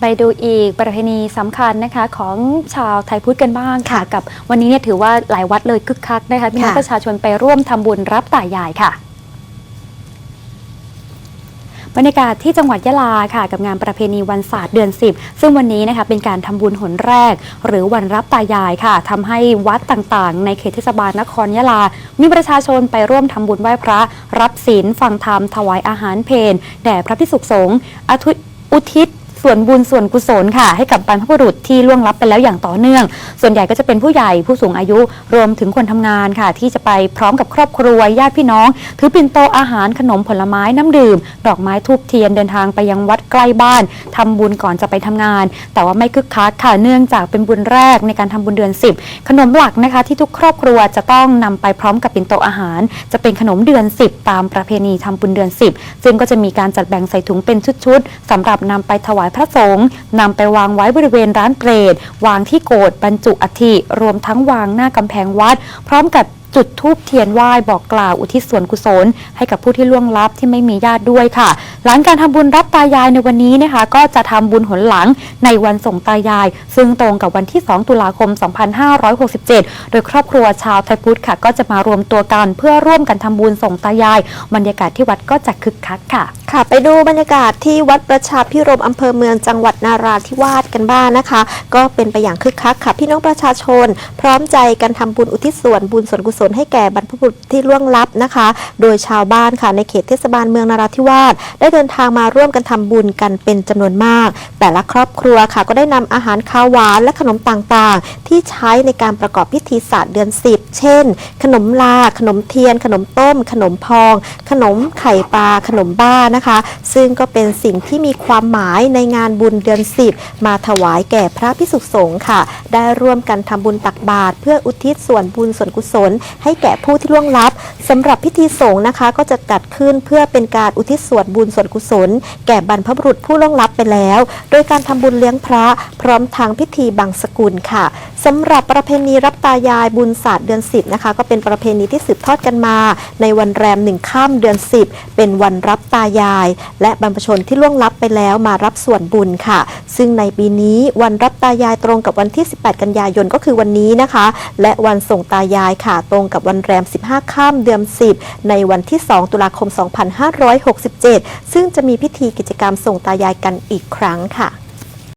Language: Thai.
ไปดูอีกประเพณีสำคัญนะคะของชาวไทยพุทธกันบ้างค่ะ กับวันนี้เนี่ยถือว่าหลายวัดเลยคึกคักนะคะพี่น้องค่ะประชาชนไปร่วมทำบุญรับตายายค่ะบรรยากาศที่จังหวัดยะลาค่ะ กับงานประเพณีวันศาสตร์เดือน 10 ซึ่งวันนี้นะคะเป็นการทำบุญหนแรก หรือวันรับตายายค่ะทำให้วัดต่างๆ ในเขตเทศบาลนครยะลา มีประชาชนไปร่วมทำบุญไหว้พระ รับศีลฟังธรรมถวายอาหารเพลแด่พระพิสุสงฆ์อทุอุทิศ ส่วนบุญส่วนกุศลค่ะ ให้กับบรรพบุรุษที่ล่วงลับไปแล้วอย่างต่อเนื่อง ส่วนใหญ่ก็จะเป็นผู้ใหญ่ผู้สูงอายุรวมถึงคนทำงานค่ะ ที่จะไปพร้อมกับครอบครัวญาติพี่น้อง ถือปิ่นโตอาหารขนมผลไม้น้ำดื่ม ดอกไม้ทูบเทียนเดินทางไปยังวัดใกล้บ้านทำบุญก่อนจะไปทำงาน แต่ว่าไม่คึกคักค่ะเนื่องจากเป็นบุญแรกในการทำบุญเดือน 10 ขนมหลักนะคะ ที่ทุกครอบครัวจะต้องนำไปพร้อมกับปิ่นโตอาหาร จะเป็นขนมเดือน 10 ตามประเพณีทำบุญเดือน 10 ซึ่งก็จะมีการจัดแบ่งใส่ถุงเป็นชุดๆสำหรับนำไปถวายพระสงฆ์นำไปวางไว้บริเวณร้านเปรตวางที่โกดบรรจุอัฐิรวมทั้งวางหน้ากำแพงวัด พร้อมกับ จุดทูบเทียนไหว้บอกกล่าวอุทิศส่วนกุศล ให้กับผู้ที่ล่วงลับที่ไม่มีญาติด้วยค่ะ หลังการทำบุญรับตายายในวันนี้นะคะ ก็จะทำบุญหนหลังในวันส่งตายาย ซึ่งตรงกับวันที่ 2 ตุลาคม 2567 โดยครอบครัวชาวไทยพุทธค่ะ ก็จะมารวมตัวกันเพื่อร่วมกันทำบุญส่งตายาย บรรยากาศที่วัดก็จะคึกคักค่ะ ค่ะ ไปดูบรรยากาศที่วัดประชาพิรมอำเภอเมืองจังหวัดนาราธิวาสกันบ้างนะคะ ก็เป็นไปอย่างคึกคักค่ะพี่น้องประชาชน พร้อมใจกันทำบุญอุทิศส่วนบุญส่วนกุศลให้แก่บรรพบุรุษที่ล่วงลับนะคะ โดยชาวบ้านค่ะในเขตเทศบาลเมืองนาราธิวาสได้เดินทางมาร่วมกันทำบุญกันเป็นจำนวนมาก แต่ละครอบครัวค่ะก็ได้นำอาหารข้าวหวานและขนมต่างๆ ที่ใช้ในการประกอบพิธีศาสตร์เดือนสิบเช่น ขนมลา ขนมเทียน ขนมต้ม ขนมพอง ขนมไข่ปลา ขนมบ้านะคะ ซึ่งก็เป็นสิ่งที่มีความหมายในงานบุญเดือนสิบมาถวายแก่พระพิสุสงฆ์ค่ะ ได้ร่วมกันทำบุญตักบาตรเพื่ออุทิศส่วนบุญส่วนกุศลให้แก่ผู้ที่ล่วงลับสำหรับพิธีสงฆ์นะคะ ก็จะจัดขึ้นเพื่อเป็นการอุทิศส่วนบุญส่วนกุศล แก่บรรพบุรุษผู้ล่วงลับไปแล้ว โดยการทำบุญเลี้ยงพระพร้อมทางพิธีบังสกุลค่ะ สำหรับประเพณีรับตายายบุญศาสตร์เดือนสิบนะคะก็เป็นประเพณีที่สืบทอดกันมา ในวันแรมหนึ่งข้ามเดือนสิบเป็นวันรับตายาย และบรรพชนที่ล่วงลับไปแล้วมารับส่วนบุญค่ะ ซึ่งในปีนี้วันรับตายายตรงกับวันที่ 18 กันยายนก็คือวันนี้นะคะ และวันส่งตายายค่ะ ตรงกับวันแรม 15 ข้ามเดือน 10 ในวันที่ 2 ตุลาคม 2567 ซึ่งจะมีพิธีกิจกรรมส่งตายายกันอีกครั้งค่ะ